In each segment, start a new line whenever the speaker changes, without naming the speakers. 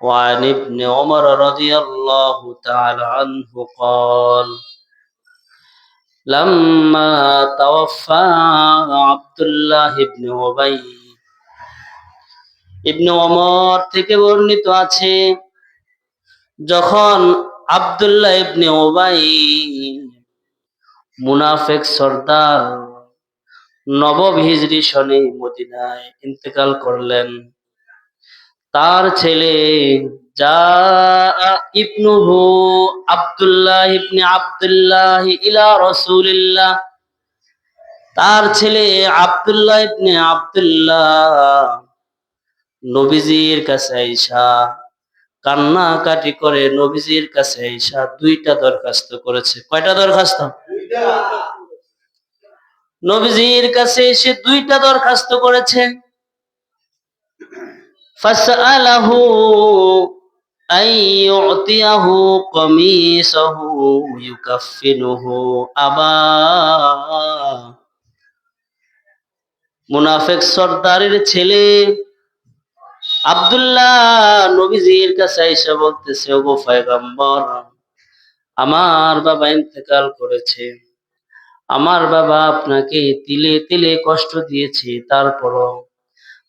وعن ابن عمر رضي الله تعالى عنه قال لما توفى عبد الله بن أبي ইবনে ওমর থেকে বর্ণিত আছে যখন আব্দুল্লাহ ইবনে ওবাই মুনাফেক সর্দার নবম হিজরি সনে মদিনায় ইন্তেকাল করলেন তার ছেলে যা ইবনুহু আব্দুল্লাহ ইবনে আব্দুল্লাহ ইলা রসুলিল্লাহ। তার ছেলে আব্দুল্লাহ ইবনে আব্দুল্লাহ। নবীজির কাছে আইসা কান্নাকাটি করে নবীজির কাছে আইসা দুইটা দরখাস্ত করেছে। কয়টা দরখাস্ত? নবীজির কাছে এসে দুইটা দরখাস্ত করেছে। ফাসআলাহু আন ইউতিয়াহু কমিসাহু ইউকাফিনুহু আবা। মুনাফিক সর্দারের ছেলে আব্দুল্লাহ নবীজির কাছে এসে বলতেছে, ওগো পয়গম্বর, আমার বাবা ইন্তেকাল করেছে। আমার বাবা আপনাকে তিলে তিলে কষ্ট দিয়েছে, তারপরও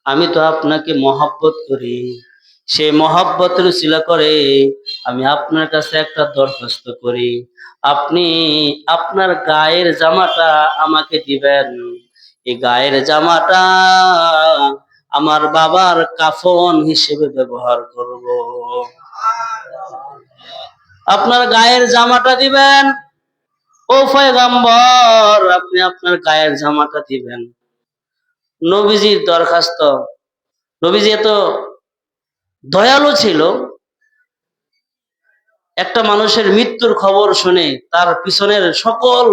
আমি তো আপনাকে মহাব্বত করি। সে মহাব্বতের রুচিলা করে আমি আপনার কাছে একটা দরখাস্ত করি। আপনি আপনার গায়ের জামাটা আমাকে দিবেন। এই গায়ের জামাটা আমার বাবার কাফন হিসেবে ব্যবহার করব। আপনার গায়ের জামাটা দিবেন। ও পয়গম্বর, আপনি আপনার গায়ের জামাটা দিবেন। নবীজির দরখাস্ত। নবীজি এত দয়ালু ছিল। একটা মানুষের মৃত্যুর খবর শুনে তার পিছনের সকল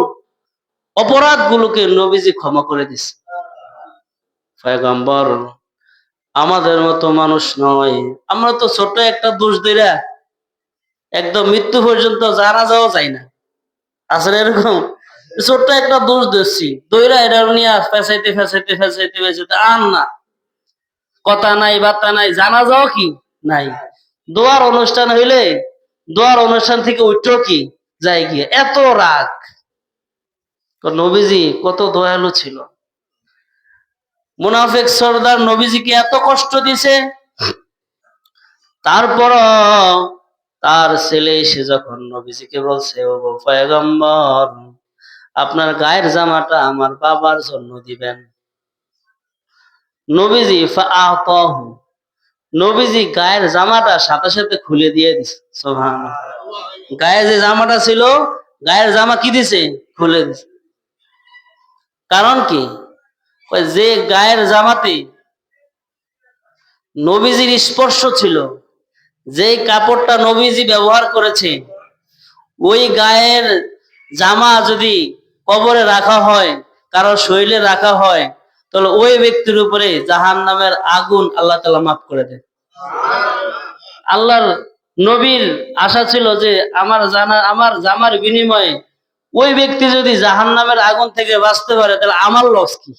অপরাধগুলোকে নবীজি ক্ষমা করে দিছে পয়গম্বর, আমাদের মতো মানুষ নয়। আমরা তো ছোট একটা দোষ দিরা একদম মৃত্যু পর্যন্ত যারা যাওয়া যায় না। আসলে এরকম ছোট্ট একটা দোষ দিচ্ছি। দইরা এটা নিয়ে ফেসাইতে ফেসাইতে ফেসাইতে ফেসাইতে না। কথা নাই, বার্তা নাই জানা যাও কি? নাই। দোয়ার অনুষ্ঠান হইলে, দোয়ার অনুষ্ঠান থেকে কি? যায় গিয়ে। এত রাগ। নবীজি, কত দয়ালু ছিল। মুনাফেক সর্দার নবীজিকে এত কষ্ট দিছে। তারপর তার ছেলে এসে যখন নবীজিকে বলছে ও পয়গম্বর আপনার গায়ের জামাটা আমার বাবার জন্য দিবেন। নবীজি নবীজি গায়ের জামাটা সাথে সাথে খুলে দিয়ে দিছে, সুবহানাল্লাহ। গায়ে যে জামাটা ছিল, গায়ের জামা কি দিছে? খুলে দিছে। কারণ কি? যে গায়ের জামাতে নবীজির স্পর্শ ছিল যে কাপড়টা নবীজি ব্যবহার করেছে, ওই গায়ের জামা যদি কবরে রাখা হয়, কারও শরীরে রাখা হয়, তাহলে ওই ব্যক্তির উপরে জাহান নামের আগুন আল্লাহ তালা মাফ করে দেয়। আল্লাহর নবীর আশা ছিল যে আমার জানা, আমার জামার বিনিময়ে ওই ব্যক্তি যদি জাহান নামের আগুন থেকে বাঁচতে পারে, তাহলে আমার লস কি?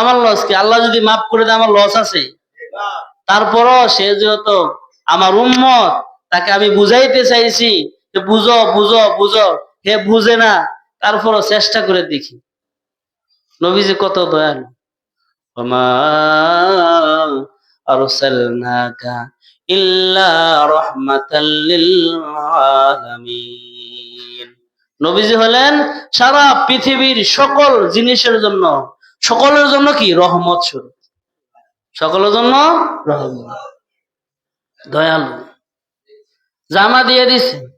আমার লস কি? আল্লাহ যদি মাফ করে দেয়, আমার লস আছে। তারপরও সে যেহেতু আমার উম্মত, তাকে আমি বুঝাইতে চাইছি বুঝো বুঝো বুঝো। হে বুঝে না, তারপরও চেষ্টা করে দেখি। নবীজি কত দয়ালু। নবীজি হলেন সারা পৃথিবীর সকল জিনিসের জন্য, সকলের জন্য কি? রহমত স্বরূপ। সকলের জন্য রহমত। দয়ালু। জামা দিয়ে দিছে।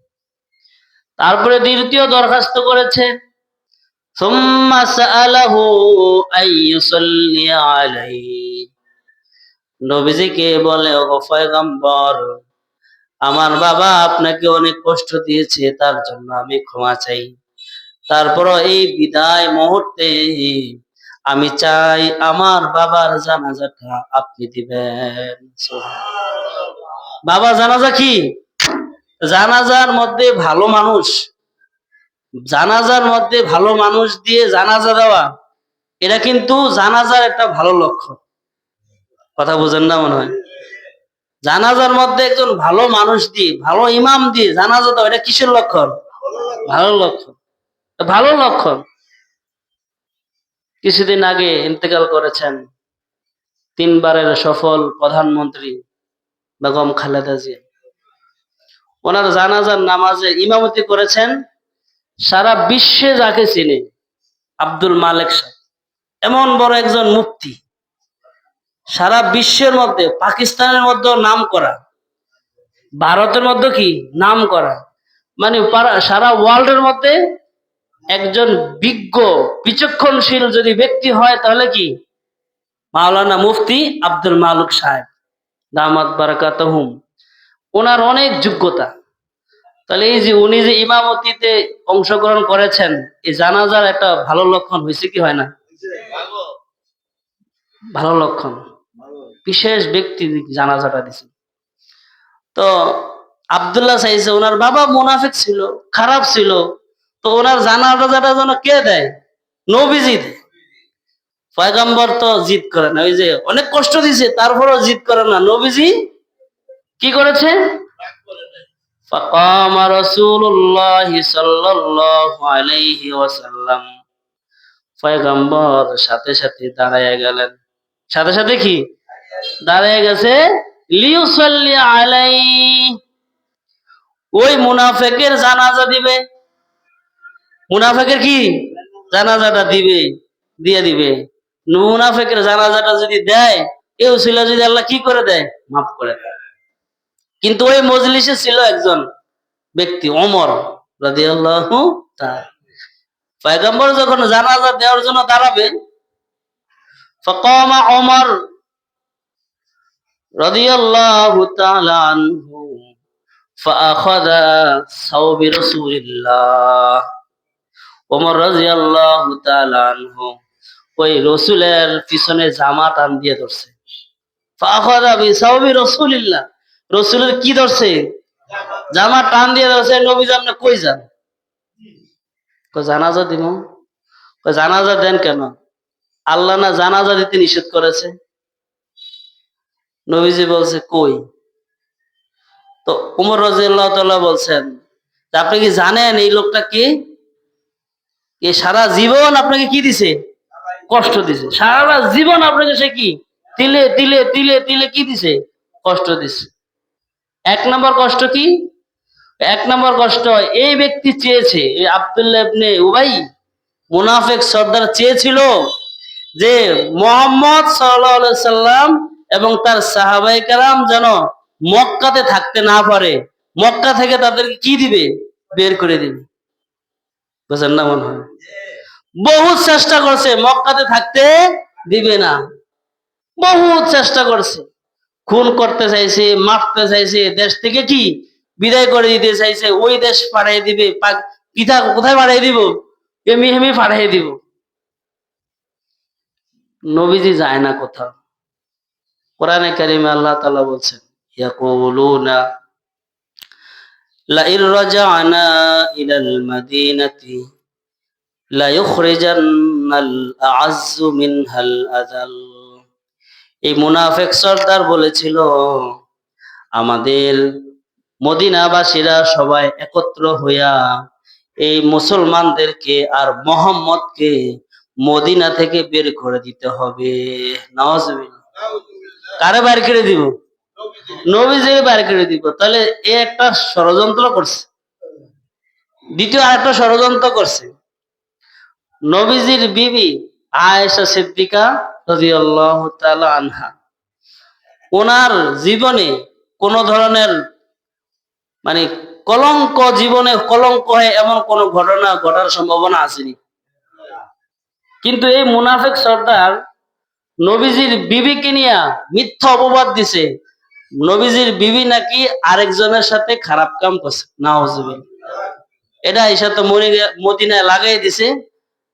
তারপরে দ্বিতীয় দরখাস্ত করেছে বলে আমার বাবা আপনাকে অনেক কষ্ট দিয়েছে, তার জন্য আমি ক্ষমা চাই। তারপর এই বিদায় মুহূর্তে আমি চাই আমার বাবার জানাজাটা আপনি দিবেন। বাবা জানাজা কি? জানাজার মধ্যে ভালো মানুষ, জানাজার মধ্যে ভালো মানুষ দিয়ে জানাজা দেওয়া, এটা কিন্তু জানাজার একটা ভালো লক্ষণ। কথা বুঝেন না মনে হয়? জানাজার মধ্যে একজন ভালো মানুষ দিয়ে, ভালো ইমাম দিয়ে জানাজা দাও এটা কিসের লক্ষণ? ভালো লক্ষণ। ভালো লক্ষণ। কিছুদিন আগে ইন্তেকাল করেছেন তিনবারের সফল প্রধানমন্ত্রী বেগম খালেদা জিয়া। ওনার জানাজার নামাজে ইমামতি করেছেন, সারা বিশ্বে যাকে চিনে, আব্দুল মালেক সাহেব। এমন বড় একজন মুফতি, সারা বিশ্বের মধ্যে, পাকিস্তানের মধ্যে নাম করা, ভারতের মধ্যে কি নাম করা মানে সারা ওয়ার্ল্ডের মধ্যে একজন বিজ্ঞ, বিচক্ষণশীল যদি ব্যক্তি হয়, তাহলে কি? মাওলানা মুফতি আব্দুল মালুক সাহেব। দামাত বারাকাতহুম। ওনার অনেক যোগ্যতা। তাহলে এই যে উনি যে ইমামতিতে অংশগ্রহণ করেছেন, এই জানাজার একটা ভালো লক্ষণ হয়েছে কি হয় না? ভালো লক্ষণ। বিশেষ ব্যক্তি জানাজাটা দিছে তো আবদুল্লাহ চাইছে ওনার বাবা মুনাফিক ছিল, খারাপ ছিল, তো ওনার জানাজাটা যেন কে দেয়? নবীজি দেয়। পয়গাম্বর তো জিদ করে না, ওই যে অনেক কষ্ট দিছে তারপরও জিদ করে না। নবীজি কি করেছে? فقام رسول الله صلى الله عليه وسلم পয়গম্বর সাথে সাথে দাঁড়ায় গেলেন সাথে সাথে কি দাঁড়ায় গেছে লিউসাল্লি আলাই ওই মুনাফেকের জানাজা দিবে মুনাফেকের কি জানাজাটা দিবে দিয়ে দিবে মুনাফেকের জানাজাটা যদি দেয় কেউ ছিল যদি আল্লাহ কি করে দেয় মাফ করে দেয় কিন্তু ওই মজলিসে ছিল একজন ব্যক্তি অমর রাদিয়াল্লাহু তাআলা পয়গম্বর যখন জানাজা দেওয়ার জন্য দাঁড়াবে فقام عمر رضي الله تعالى عنه فأخذ ثوب رسول الله ওমর রাদিয়াল্লাহু তাআলা আনহু ওই রসুলের পিছনে জামা টান দিয়ে ধরছে ফাখাদা বিসাউবি রাসূলিল্লাহ রসুলের কি ধরছে? জামা টান দিয়ে ধরছে, নবী আপনি কই যান? জানাজা দিব। জানাজা দেন কেন? আল্লাহ না জানাজা দিতে নিষেধ করেছে? নবীজি বলছে, কই? তো উমর রাজিয়াল্লাহু তাআলা বলছেন আপনি কি জানেন এই লোকটা কি? এ সারা জীবন আপনাকে কি দিছে? কষ্ট দিছে। সারা জীবন আপনাকে সে কি? তিলে তিলে তিলে তিলে কি দিছে? কষ্ট দিছে। এক নম্বর কষ্ট কি? এক নম্বর কষ্ট এই ব্যক্তি চেয়েছে, এই আব্দুল্লাহ উবাই, মুনাফিক সর্দার চেয়েছিল যে মোহাম্মদ সাল্লাম এবং তার সাহাবাই কালাম যেন মক্কাতে থাকতে না পারে। মক্কা থেকে তাদেরকে কি দিবে? বের করে দিবে। বুঝেন না মনে হয়? বহুত চেষ্টা করছে, মক্কাতে থাকতে দিবে না। বহুত চেষ্টা করছে। খুন করতে চাইছে মারতে চাইছে দেশ থেকে কি বিদায় করে দিতে চাইছে ওই দেশ পাঠিয়ে দিবে পাক- পিতা কোথায় পাঠিয়ে দিব এমি হেমি পাঠিয়ে দিব নবীজি যায় না কোথাও কোরআনে কারিমে আল্লাহ তাআলা বলছেন ইয়াকুলুনা لئن رجعنا إلى المدينة ليخرجن الأعز منها الأذل এই মুনাফেক সর্দার বলেছিল, আমাদের মদিনাবাসীরা সবাই একত্র হইয়া এই মুসলমানদেরকে আর মোহাম্মদকে মদিনা থেকে বের করে দিতে হবে। কারে বের করে দিব? নবীজি বের করে দিব। তাহলে এ একটা ষড়যন্ত্র করছে। দ্বিতীয় আরেকটা ষড়যন্ত্র করছে। নবীজির বিবি আয়েশা সিদ্দিকা আনহা। ওনার জীবনে কোন ধরনের মানে কলঙ্ক জীবনে কলঙ্ক হয়ে এমন কোন ঘটনা ঘটার সম্ভাবনা আসেনি। কিন্তু এই মুনাফিক সর্দার নবীজির বিবিকে নিয়ে মিথ্যা অপবাদ দিছে। নবীজির বিবি নাকি আরেকজনের সাথে খারাপ কাম করছে নাউজুবিল এটা এসে তো মদিনায় লাগাই দিছে।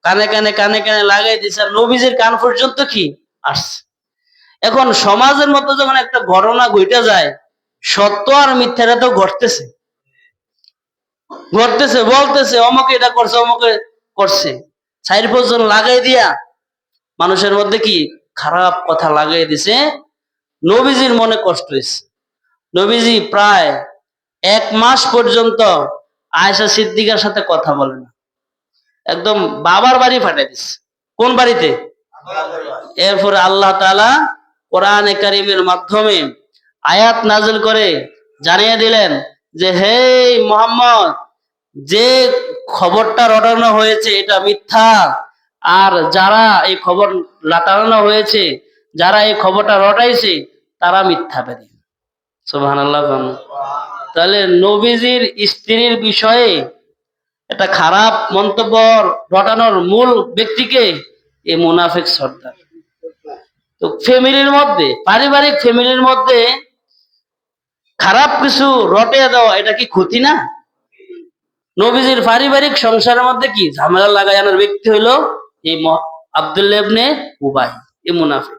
কানে কানে কানে কানে লাগাই দিছে, আর নবীজির কান পর্যন্ত কি? আসছে। এখন সমাজের মধ্যে যখন একটা ঘটনা ঘটে যায়, সত্য আর মিথ্যাটা তো ঘটতেছে। ঘটতেছে, বলতেছে, অমুকে এটা করছে, অমুকে করছে। চার পর্যন্ত লাগাই দিয়া মানুষের মধ্যে কি খারাপ কথা লাগাই দিছে? নবীজির মনে কষ্ট হয়েছে নবীজি প্রায় এক মাস পর্যন্ত আয়েশা সিদ্দিকার সাথে কথা বলে না। একদম বাবার বাড়ি ফাটাই দিচ্ছে কোন বাড়িতে? এরপরে আল্লাহ তাআলা কোরআনে কারিমের মাধ্যমে আয়াত নাজিল করে, জানিয়ে দিলেন যে, হে মোহাম্মদ, যে খবরটা রটানো হয়েছে এটা মিথ্যা। আর যারা এই খবর লাটানো হয়েছে, যারা এই খবরটা রটাইছে, তারা মিথ্যাবাদী সুবহানাল্লাহ বলুন। তাহলে নবীজির স্ত্রীর বিষয়ে একটা খারাপ মন্তব্য রটানোর মূল ব্যক্তিকে এই মুনাফিক সর্দার। তো ফ্যামিলির মধ্যে, পারিবারিক ফ্যামিলির মধ্যে খারাপ কিছু রটে দেওয়া, এটা কি ক্ষতি না? নবীজির পারিবারিক সংসারের মধ্যে কি ঝামেলা লাগাই আনার ব্যক্তি হইল এই ইবনে উবাই, এই মুনাফিক।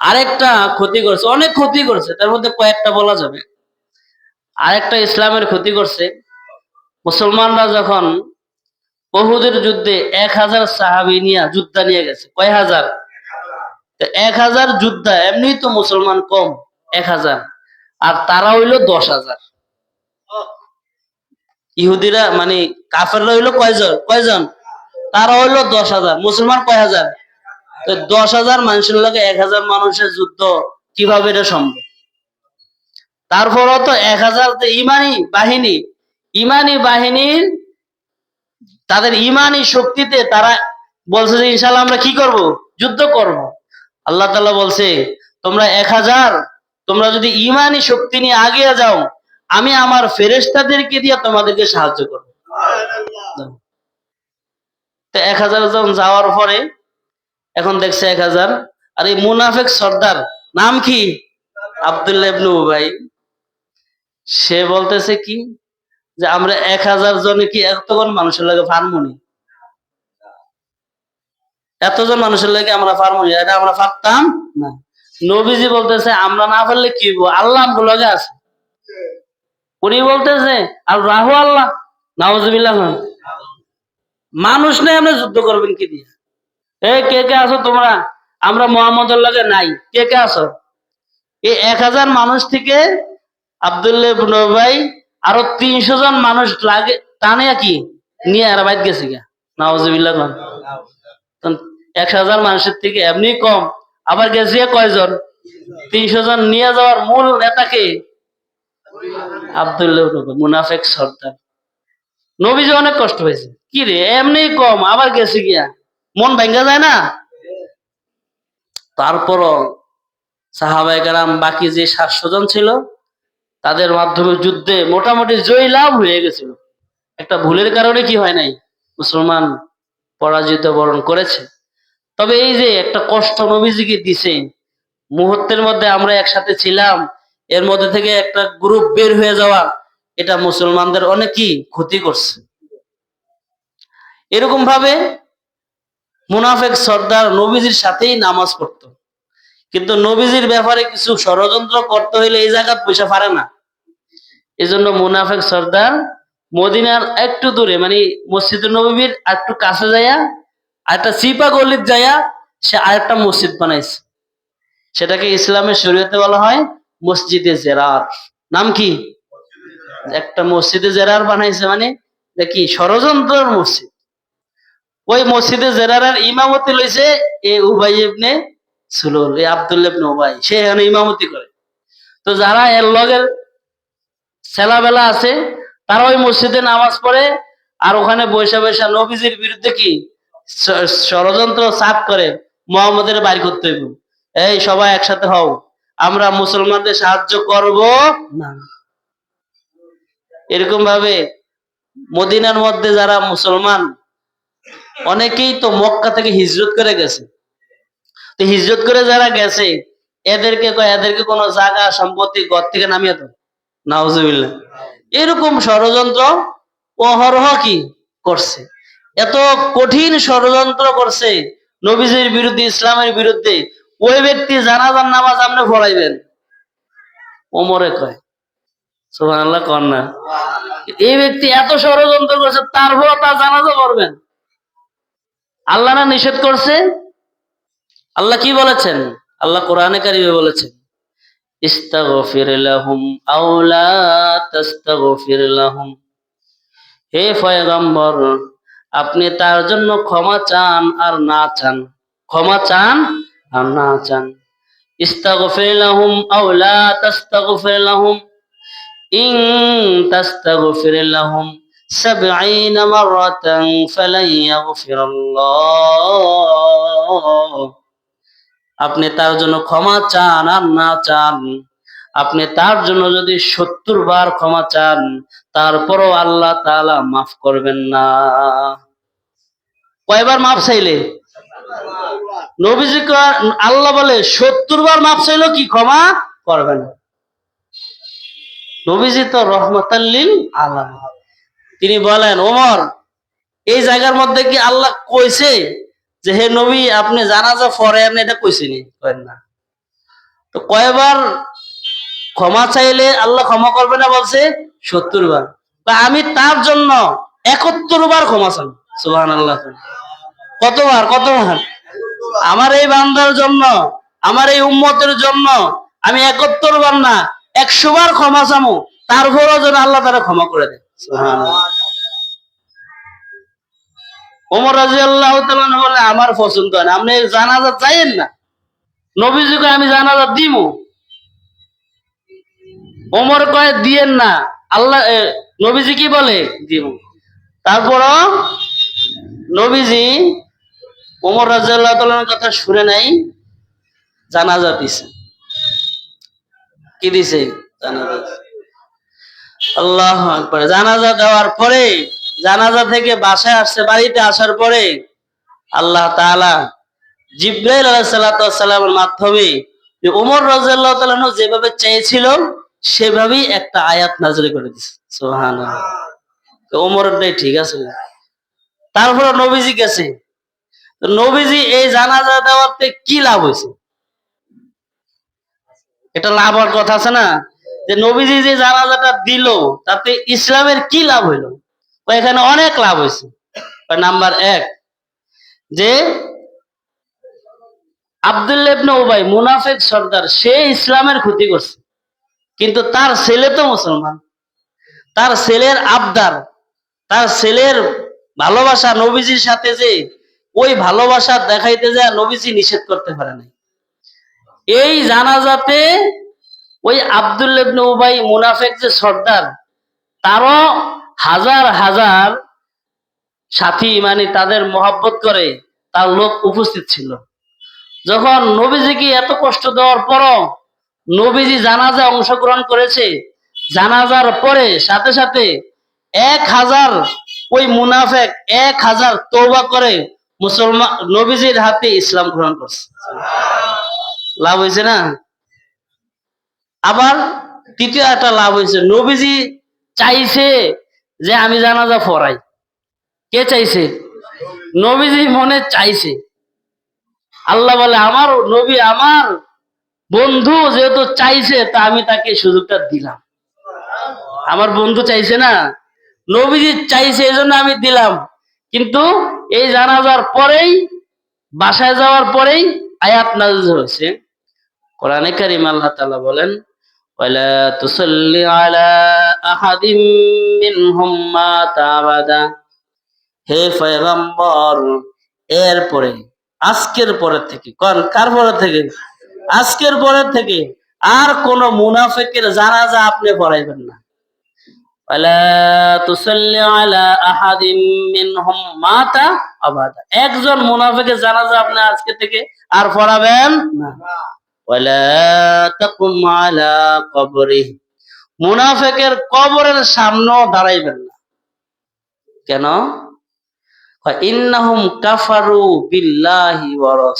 আরেকটা ক্ষতি করছে, অনেক ক্ষতি করছে, তার মধ্যে কয়েকটা বলা যাবে। আরেকটা ইসলামের ক্ষতি করছে মুসলমানরা যখন বহুদের যুদ্ধে এক হাজার সাহাবি নিয়ে যুদ্ধা নিয়ে গেছে। কয় হাজার? এক হাজার যুদ্ধা এমনি তো মুসলমান কম, এক হাজার। আর তারা হইল দশ হাজার। ইহুদিরা মানে কাফেররা হইল কয়জন? কয়জন? তারা হইল দশ হাজার। মুসলমান কয় হাজার? তো দশ হাজার মানুষের লাগে এক হাজার মানুষের যুদ্ধ কীভাবে এটা সম্ভব? তারপরও তো এক হাজার ইমানি বাহিনী। ইমানি বাহিনীর তাদের ইমানি শক্তিতে তারা বলছে যে ইনশাল্লাহ আমরা কি করব? যুদ্ধ করব। আল্লাহ তাআলা বলছে, তোমরা এক হাজার, তোমরা যদি ইমানি শক্তি নিয়ে আগিয়ে যাও, আমি আমার ফেরেশতাদেরকে দিয়ে তোমাদেরকে সাহায্য করব। তো এক হাজার জন যাওয়ার পরে, এখন দেখছে এক হাজার, আর এই মুনাফেক সর্দার, নাম কি? আব্দুল্লাহ উবাই। সে বলতেছে কি? যে আমরা এক হাজার জনে কি এতজন মানুষের লাগে ফার্মনি? এতজন মানুষের লাগে আমরা ফার্মনি, এটা আমরা পারতাম না। নবীজি বলতেছে, আমরা না পারলে কি আল্লাহ লগে আছে। উনি বলতেছে, আর রাহু আল্লাহ? নাওজবিল্লাহ মানুষ নেই আমরা যুদ্ধ করবেন কি দিয়ে? এ, কে কে আছো তোমরা? আমরা মোহাম্মদের লগে নাই। কে কে আছো? এই এক হাজার মানুষ থেকে আবদুল্লাহ উবাই আরও তিনশো জন মানুষ লাগে, টানে কি? নিয়ে আর বাইর গেছে গা। নাওজবিল্লাহ এক হাজার মানুষের থেকে এমনি কম। আবার গেছে কয়জন? তিনশো জন নিয়ে যাওয়ার মূল নেতাকে আবদুল্লাহ মুনাফেক সর্দার। নবীজি অনেক কষ্ট হয়েছে কি রে, এমনি কম, আবার গেছে গিয়া। মন ভেঙ্গা যায় না? তারপরও সাহাবাই কারাম বাকি যে সাতশো জন ছিল তাদের মাধ্যমে যুদ্ধে মোটামুটি জয়ী লাভ হয়ে গেছিল। একটা ভুলের কারণে কি হয় নাই? মুসলমান পরাজিত বরণ করেছে। তবে এই যে একটা কষ্ট নবীজিকে দিছে মুহূর্তের মধ্যে আমরা একসাথে ছিলাম, এর মধ্যে থেকে একটা গ্রুপ বের হয়ে যাওয়া, এটা মুসলমানদের অনেকই ক্ষতি করছে। এরকম ভাবে মুনাফেক সর্দার নবীজির সাথেই নামাজ পড়তো। কিন্তু নবীজির ব্যাপারে কিছু ষড়যন্ত্র করতে হইলে এই জায়গা পয়সা পারে না। এই জন্য মুনাফেক সর্দার মদিনার একটু দূরে মানে মসজিদ নবীর একটু কাছে যাইয়া একটা সিপা গলিত যাইয়া সে আরেকটা মসজিদ বানাইছে। সেটাকে ইসলামের শরীয়তে বলা হয় মসজিদে জেরার। নাম কি? একটা মসজিদে জেরার বানাইছে মানে কি ষড়যন্ত্রের মসজিদ। ওই মসজিদে জেরার ইমামতি লইছে এ উবাই ইবনে সুলুল এই সে এখানে ইমামতি করে। তো যারা এর লগের ছেলাবেলা আছে, তারা ওই মসজিদে নামাজ পড়ে, আর ওখানে বৈশা বৈশা নবীজির বিরুদ্ধে কি ষড়যন্ত্র চাপ করে মোহাম্মদের বাড়ি করতে হইব। এই সবাই একসাথে হও, আমরা মুসলমানদের সাহায্য করব না। এরকম ভাবে মদিনার মধ্যে যারা মুসলমান, অনেকেই তো মক্কা থেকে হিজরত করে গেছে। তো হিজরত করে যারা গেছে, এদেরকে এদেরকে কোনো জায়গা, সম্পত্তি, ঘর থেকে নামিয়ে দাও। নাউজুবিল্লাহ। এরকম ষড়যন্ত্র অহরহ কি করছে? এত কঠিন ষড়যন্ত্র করছে নবীজির বিরুদ্ধে, ইসলামের বিরুদ্ধে, ওই ব্যক্তি জানাজার নামাজ আপনি পড়াইবেন। ওমরে কয়, সুবহানাল্লাহ কর না। এই ব্যক্তি এত ষড়যন্ত্র করছে তারপর তার জানাজা করবেন আল্লাহ না নিষেধ করছে? আল্লাহ কি বলেছেন? আল্লাহ কোরআনে কারিবে বলেছেন হে ফয়গম্বর আপনি তার জন্য ক্ষমা চান আর না চান। ক্ষমা চান আর না চান। ইস্তাগফির লাহুম আওলা তাস্তাগফির লাহুম। ইন তাস্তাগফির লাহুম মারাতান ফালান ইয়াগফিরাল্লাহ। আপনি তার জন্য ক্ষমা চান আর না চান। আপনি তার জন্য যদি সত্তর বার ক্ষমা চান, তারপরও আল্লাহ তাআলা মাফ করবেন না। কয়বার মাফ চাইলে? নবীজি আল্লাহ বলে, সত্তর বার মাফ চাইলো কি ক্ষমা করবেন নবীজি তো রহমতাল্লিল আলাম তিনি বলেন, ওমর, এই জায়গার মধ্যে কি আল্লাহ কইছে? যে হে নবী, আপনি জানাজা পড়েন এটা কইছেনি কয়েন না। তো কয়বার ক্ষমা চাইলে আল্লাহ ক্ষমা করবে না বলছে? সত্তর বার বা আমি তার জন্য একাত্তর বার ক্ষমা চান সুবহান আল্লাহ কতবার কতবার? আমার এই বান্দার জন্য, আমার এই উম্মতের জন্য আমি একাত্তর বার না, একশো বার ক্ষমা চামো। তারপরও যেন আল্লাহ তারা ক্ষমা করে দেয়। সুবহানাল্লাহ। ওমর রাজি আল্লাহ বলে, আমার পছন্দ হয় না। আপনি জানাজা চাইেন না। নবীজিকে আমি জানাজা দিব ওমর কয়, দিয়েন না। আল্লাহ নবীজি কি বলে? দিব তারপরও নবীজি ওমর রাজি আল্লাহ কথা শুনে নাই, জানাজা দিছে। কি দিছে? জানাজা। আল্লাহ জানাজা দেওয়ার পরে জানাজা থেকে বাসায় আসছে, বাড়িতে আসার পরে আল্লাহ তাআলা জিব্রাইল আলাইহিসসালামের মাধ্যমে যে ওমর রাদিয়াল্লাহু যেভাবে চেয়েছিল, সেভাবেই একটা আয়াত নাযিল করে সুবহানাল্লাহ। তো ঠিক আছে তারপরে নবীজি গেছে। নবীজি এই জানাজা দেওয়াতে কি লাভ হয়েছে? এটা লাভ হওয়ার কথা আছে না? যে নবীজি যে জানাজাটা দিল, তাতে ইসলামের কি লাভ হইল? এখানে অনেক লাভ হয়েছে। নাম্বার এক, যে আব্দুল্লাহ ইবনে উবাই মুনাফিক সর্দার, সে ইসলামের ক্ষতি করছে। কিন্তু তার ছেলে তো মুসলমান। তার ছেলের আবদার, তার ছেলের ভালোবাসা নবীজির সাথে যে ওই ভালোবাসা দেখাইতে যায়, নবীজি নিষেধ করতে পারে নাই। এই জানাজাতে ওই আব্দুল্লাহ ইবনে উবাই মুনাফেক যে সর্দার, তারও হাজার হাজার সাথী মানে তাদের মহাব্বত করে তার লোক উপস্থিত ছিল। যখন নবীজিকে এত কষ্ট দেওয়ার পরও নবীজি জানাজা অংশগ্রহণ করেছে, জানাজার পরে সাথে সাথে এক হাজার ওই মুনাফেক এক হাজার তৌবা করে মুসলমান নবীজির হাতে ইসলাম গ্রহণ করছে। লাভ হয়েছে না? আবার তৃতীয় একটা লাভ হয়েছে। নবীজি চাইছে যে আমি জানাজা পড়াই। কে চাইছে? নবীজি মনে চাইছে। আল্লাহ বলে, আমার নবী আমার বন্ধু যেহেতু চাইছে, তা আমি তাকে সুযোগটা দিলাম। আমার বন্ধু চাইছে না। নবীজি চাইছে এই জন্য আমি দিলাম। কিন্তু এই জানাজার পরেই, বাসায় যাওয়ার পরেই আয়াত নাজ হয়েছে। কোরআনে কারিম আল্লাহ তাআলা বলেন ওয়ালা তুসাল্লি আলা আহাদিম মিনহুম মাতা আবাদা হে পয়গম্বর, এরপরে, আজকের পরের থেকে কোন কার পরের থেকে? আজকের পরের থেকে আর কোন মুনাফিকের জানাজা আপনি পড়াইবেন না। ওয়ালা তুসাল্লি আলা আহাদিম মিনহুম মাতা আবাদা একজন মুনাফিকের জানাজা আপনি আজকে থেকে আর পড়াবেন না। মুনাফিকের কবরের সামনেও দাঁড়াইবেন না। কেন? ইন্নাহুম কাফারু বিল্লাহি ওয়া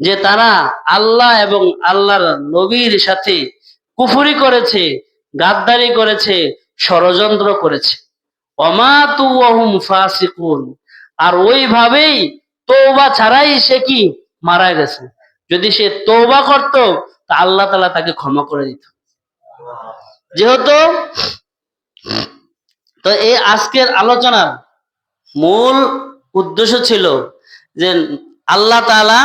যে তারা আল্লাহ এবং আল্লাহর নবীর সাথে কুফরি করেছে, গাদ্দারি করেছে, ষড়যন্ত্র করেছে। অমাতু ওয়াহুম ফাসিকুন। আর ওইভাবেই তওবা ছাড়াই সে কি মারা গেছে? যদি সে তওবা করত, তা আল্লাহ তালা তাকে ক্ষমা করে দিত। যেহেতু, তো এই আজকের আলোচনার মূল উদ্দেশ্য ছিল যে আল্লাহ তাআলা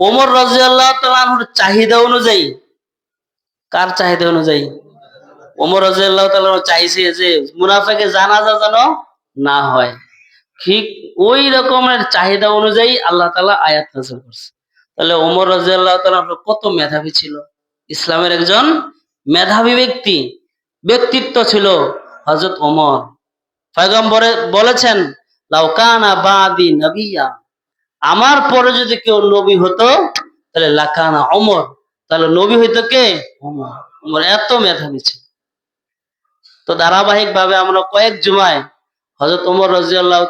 ওমর রাজিয়াল্লাহ তাআলার চাহিদা অনুযায়ী, কার চাহিদা অনুযায়ী? ওমর রাজিয়াল্লাহু তাআলা চাইছে যে মুনাফেকে জানাজা যেন না হয়। ঠিক ওই রকমের চাহিদা অনুযায়ী আল্লাহ তালা আয়াত নাযিল করছে। তাহলে ওমর রাজিয়াল্লাহু তাআলা কত মেধাবী ছিল? ইসলামের একজন মেধাবী ব্যক্তি। ব্যক্তিত্ব ছিল হযরত ওমর। পয়গম্বরে বলেছেন লাউকানা বাদি নবিয়া। আমার পরে যদি কেউ নবী হতো, তাহলে লাকানা অমর তাহলে নবী হইতো কে? ওমর। এত মেধাবী ছিল। তো ধারাবাহিক ভাবে আমরা কয়েক জুমায় হজরত ওমর রাজিয়াল্লাহ